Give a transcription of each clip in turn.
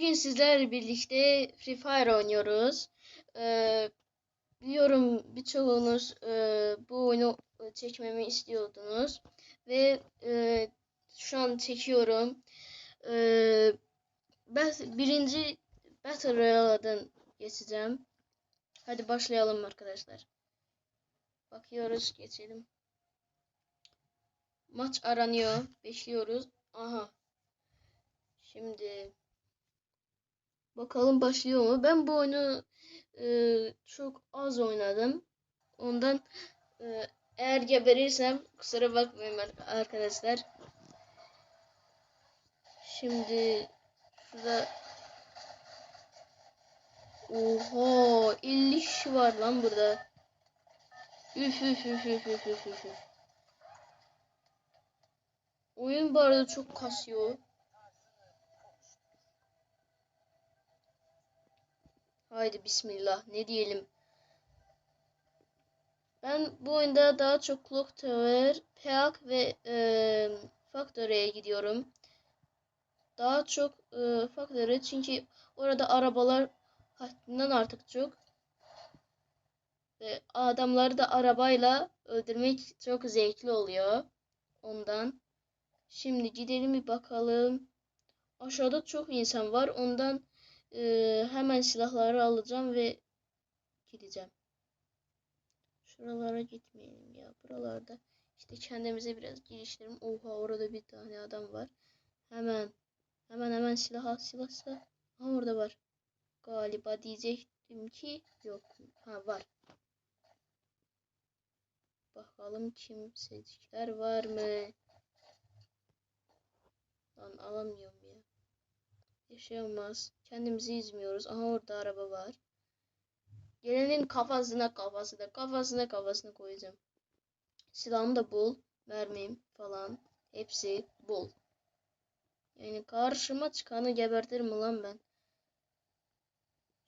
Bugün sizlerle birlikte Free Fire oynuyoruz. Ee, biliyorum birçoğunuz e, bu oyunu çekmemi istiyordunuz. Ve e, şu an çekiyorum. Ee, ben birinci Battle Royale'dan geçeceğim. Hadi başlayalım arkadaşlar. Bakıyoruz geçelim. Maç aranıyor. Bekliyoruz. Aha. Şimdi bakalım başlıyor mu? Ben bu oyunu e, çok az oynadım. Ondan e, eğer geberirsem kusura bakmayın ar- arkadaşlar. Şimdi şurada Oha 50 kişi var lan burada. Üf üf üf üf üf üf. üf. Oyun bu arada çok kasıyor. Haydi bismillah ne diyelim. Ben bu oyunda daha çok Clock Tower, Peak ve e, Factory'e gidiyorum. Daha çok e, Factory çünkü orada arabalar haddinden artık çok. Ve adamları da arabayla öldürmek çok zevkli oluyor. Ondan. Şimdi gidelim bir bakalım. Aşağıda çok insan var. Ondan ee, hemen silahları alacağım ve gideceğim. Şuralara gitmeyelim ya. Buralarda işte kendimize biraz geliştirelim. Oha orada bir tane adam var. Hemen hemen hemen silah al silah. Ha orada var. Galiba diyecektim ki yok. Ha var. Bakalım kimsecikler var mı? Lan alamıyorum ya. Yaşayamaz. Kendimizi izmiyoruz. Aha orada araba var. Gelenin kafasına kafasına kafasına kafasına koyacağım. Silahım da bol. Mermim falan. Hepsi bol. Yani karşıma çıkanı gebertirim lan ben.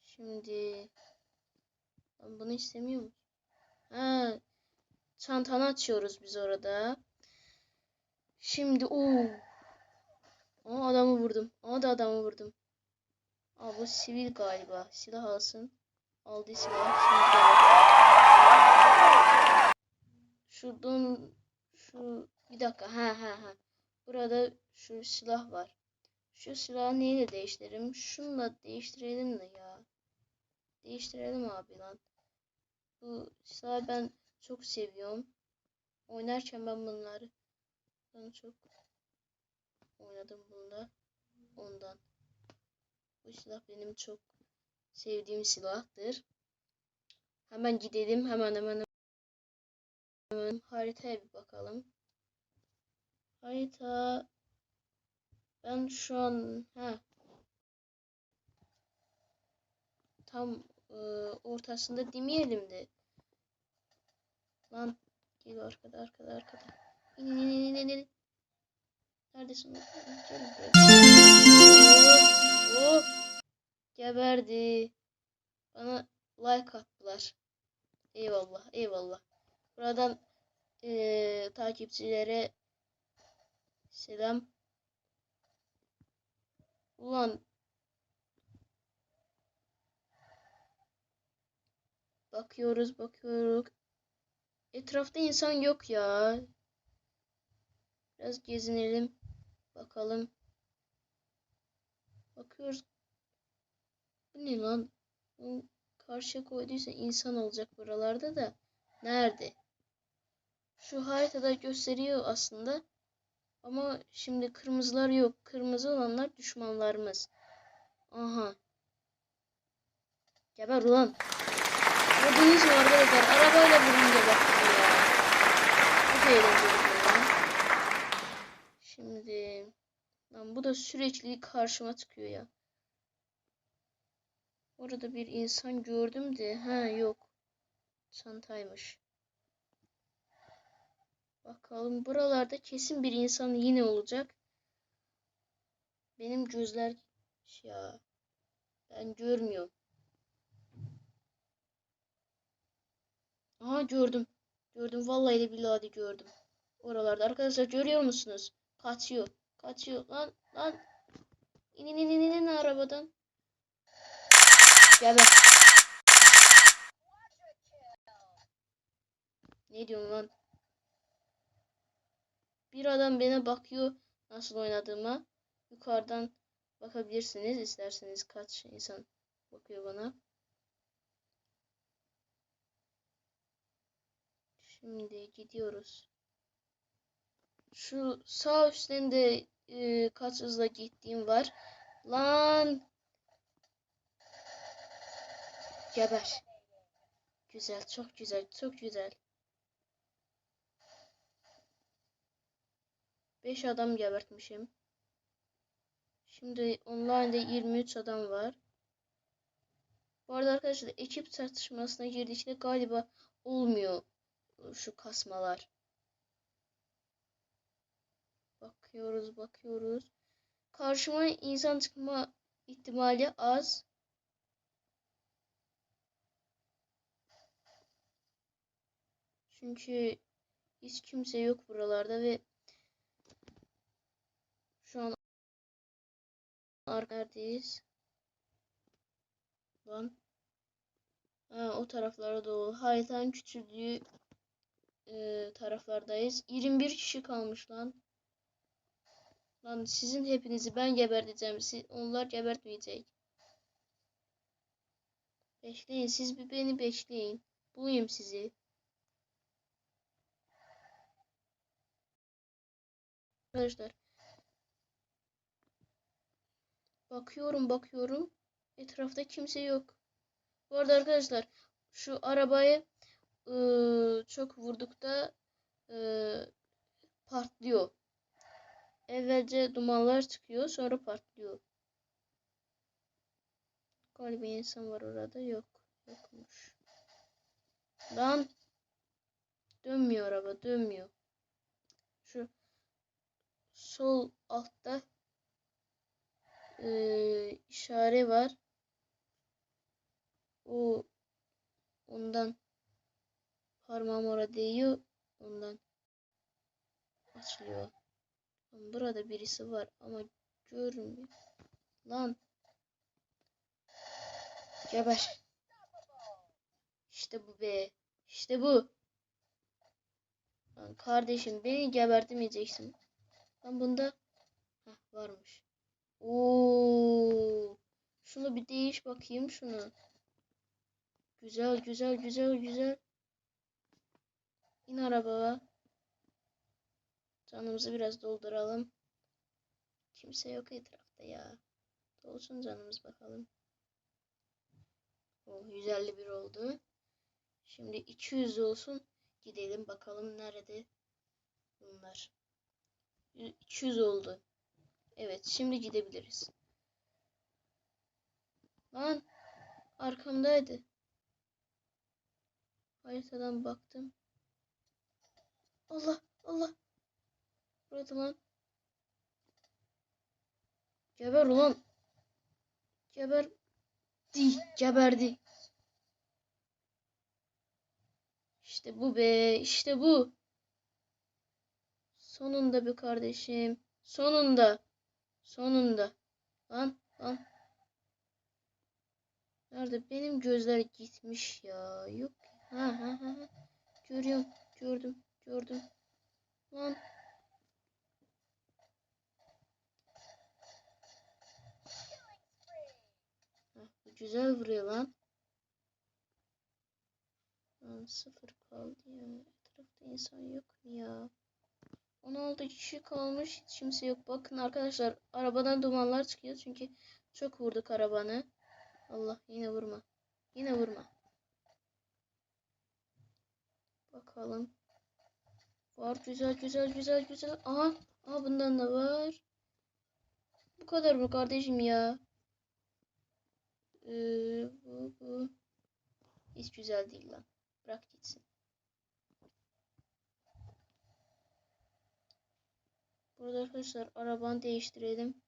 Şimdi ben bunu istemiyor musun? Ha, çantanı açıyoruz biz orada. Şimdi o Aa adamı vurdum. Aa da adamı vurdum. Aa bu sivil galiba. Silah alsın. Aldı silah. Şuradan şu bir dakika. Ha ha ha. Burada şu silah var. Şu silahı neyle değiştirelim? Şunla değiştirelim de ya. Değiştirelim abi lan. Bu silahı ben çok seviyorum. Oynarken ben bunları ben çok oynadım bunda. Ondan. Silah benim çok sevdiğim silahtır. Hemen gidelim. Hemen hemen hemen haritaya bir bakalım. Harita ben şu an ha tam e, ortasında demeyelim de lan gel arkada arkada arkada in in Neredesin? Oh, Geberdi. Bana like attılar. Eyvallah, eyvallah. Buradan eee, takipçilere selam. Ulan bakıyoruz, bakıyoruz. Etrafta insan yok ya. Biraz gezinelim. Bakalım. Bakıyoruz. Bu ne lan? Bu karşıya koyduysa insan olacak buralarda da. Nerede? Şu haritada gösteriyor aslında. Ama şimdi kırmızılar yok. Kırmızı olanlar düşmanlarımız. Aha. Geber ulan. Gördüğünüz mü arkadaşlar? Arabayla vurun gebertim ya. Çok eğlenceli. Şimdi lan bu da sürekli karşıma çıkıyor ya. Orada bir insan gördüm de ha yok. Çantaymış. Bakalım buralarda kesin bir insan yine olacak. Benim gözler ya ben görmüyorum. Aha gördüm. Gördüm vallahi de billahi de gördüm. Oralarda arkadaşlar görüyor musunuz? Kaçıyor. Kaçıyor. Lan lan. İnin inin inin araba. arabadan. Geber. Ne diyorsun lan? Bir adam bana bakıyor nasıl oynadığıma. Yukarıdan bakabilirsiniz isterseniz kaç insan bakıyor bana. Şimdi gidiyoruz. Şu sağ üstünde e, kaç hızla gittiğim var. Lan. Geber. Güzel, çok güzel, çok güzel. 5 adam gebertmişim. Şimdi online'da 23 adam var. Bu arada arkadaşlar ekip tartışmasına girdikçe galiba olmuyor şu kasmalar. Bakıyoruz, bakıyoruz. Karşıma insan çıkma ihtimali az. Çünkü hiç kimse yok buralarda ve şu an neredeyiz? Lan. Ha, o taraflara doğru. Haritanın küçüldüğü e, taraflardayız. 21 kişi kalmış lan. Lan sizin hepinizi ben geberteceğim. Siz, onlar gebertmeyecek. Bekleyin. Siz bir beni bekleyin. Bulayım sizi. Arkadaşlar. Bakıyorum bakıyorum. Etrafta kimse yok. Bu arada arkadaşlar şu arabayı ıı, çok vurdukta ıı, patlıyor. Evvelce dumanlar çıkıyor sonra patlıyor. Galiba insan var orada yok. Yokmuş. Lan dönmüyor araba dönmüyor. Şu sol altta e, işare var. O ondan parmağım orada değiyor. Ondan açılıyor. Burada birisi var ama görmüyor. Lan. Geber. İşte bu be. İşte bu. Lan kardeşim beni gebertemeyeceksin. Lan bunda Heh, varmış. Oo. Şunu bir değiş bakayım şunu. Güzel güzel güzel güzel. İn arabaya. Canımızı biraz dolduralım. Kimse yok etrafta ya. Dolsun canımız bakalım. Oh 151 oldu. Şimdi 200 olsun. Gidelim bakalım nerede bunlar. 200 oldu. Evet şimdi gidebiliriz. Lan arkamdaydı. Haritadan baktım. Allah Allah. Burada lan. Geber ulan. Geber. Di, geberdi. İşte bu be. işte bu. Sonunda be kardeşim. Sonunda. Sonunda. Lan lan. Nerede? Benim gözler gitmiş ya. Yok. Ha ha ha. Görüyorum. Gördüm. Gördüm. Lan. Güzel vuruyor lan. Lan sıfır kaldı ya. Etrafta insan yok mu ya? 16 kişi kalmış. Hiç kimse yok. Bakın arkadaşlar arabadan dumanlar çıkıyor. Çünkü çok vurduk arabanı. Allah yine vurma. Yine vurma. Bakalım. Var güzel güzel güzel güzel. Aha. Aha bundan da var. Bu kadar mı kardeşim ya? Ee, bu bu. Hiç güzel değil lan. Bırak gitsin. Burada arkadaşlar arabanı değiştirelim.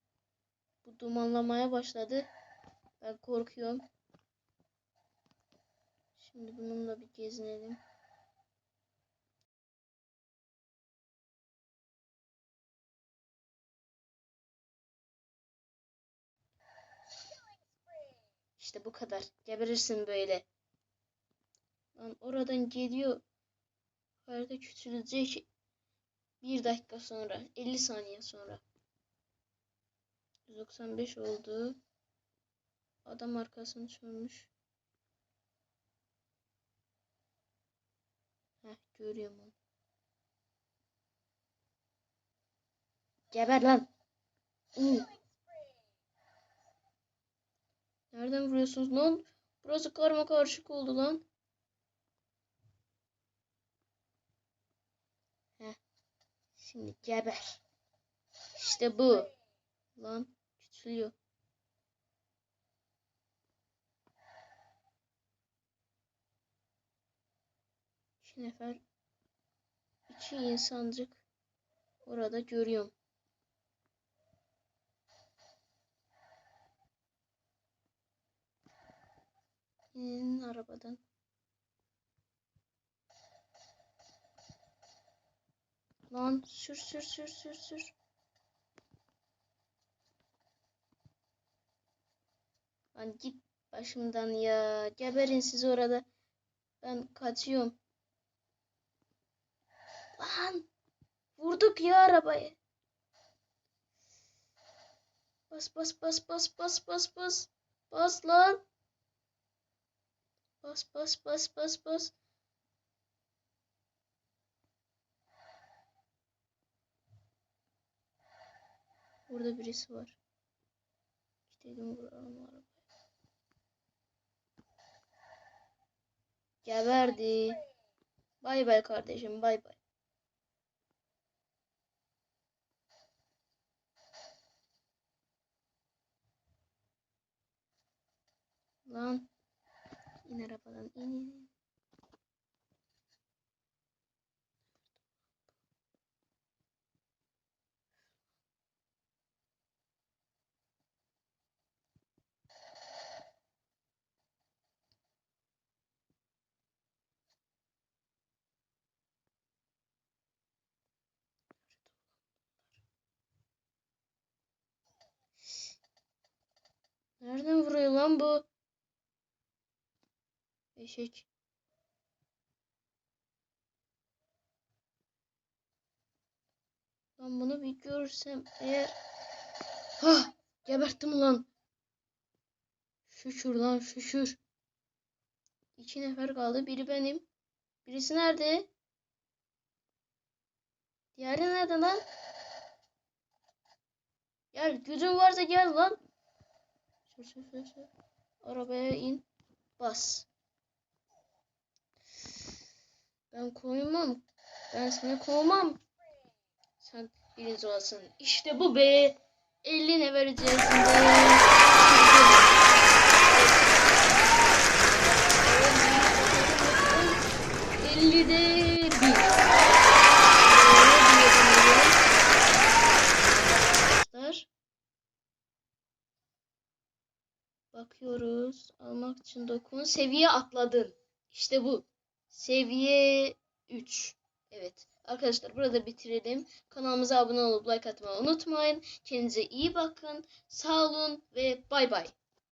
Bu dumanlamaya başladı. Ben korkuyorum. Şimdi bununla bir gezinelim. İşte bu kadar. Geberirsin böyle. Lan oradan geliyor. Harita küçülecek. Bir dakika sonra. 50 saniye sonra. 195 oldu. Adam arkasını sönmüş. Heh görüyorum onu. Geber lan. Uuu. Nereden vuruyorsunuz lan? Burası karma karışık oldu lan. Heh. Şimdi geber. İşte bu. Lan küçülüyor. İki nefer. iki insancık. Orada görüyorum. İnin arabadan. Lan sür sür sür sür sür. Lan git başımdan ya. Geberin siz orada. Ben kaçıyorum. Lan vurduk ya arabayı. Bas bas bas bas bas bas bas. Bas lan. Bas bas bas bas bas. Burada birisi var. Gidelim vuralım arabayı. Geberdi. Bay bay kardeşim bay bay. Lan. İn arabadan in in. in. Nereden vuruyor lan bu? Eşek. Lan bunu bir görsem eğer... Hah! Geberttim lan. Şükür lan şükür. İki nefer kaldı. Biri benim. Birisi nerede? Diğeri nerede lan? Gel gücün varsa gel lan. Sür sür sür. Arabaya in. Bas. Ben koymam. Ben seni kovmam. Sen birinci olasın. İşte bu be. 50 ne vereceğiz şimdi? 50 de 1. Arkadaşlar. Bakıyoruz. Almak için dokun. Seviye atladın. İşte bu. Seviye 3. Evet. Arkadaşlar burada bitirelim. Kanalımıza abone olup like atmayı unutmayın. Kendinize iyi bakın. Sağ olun ve bay bay.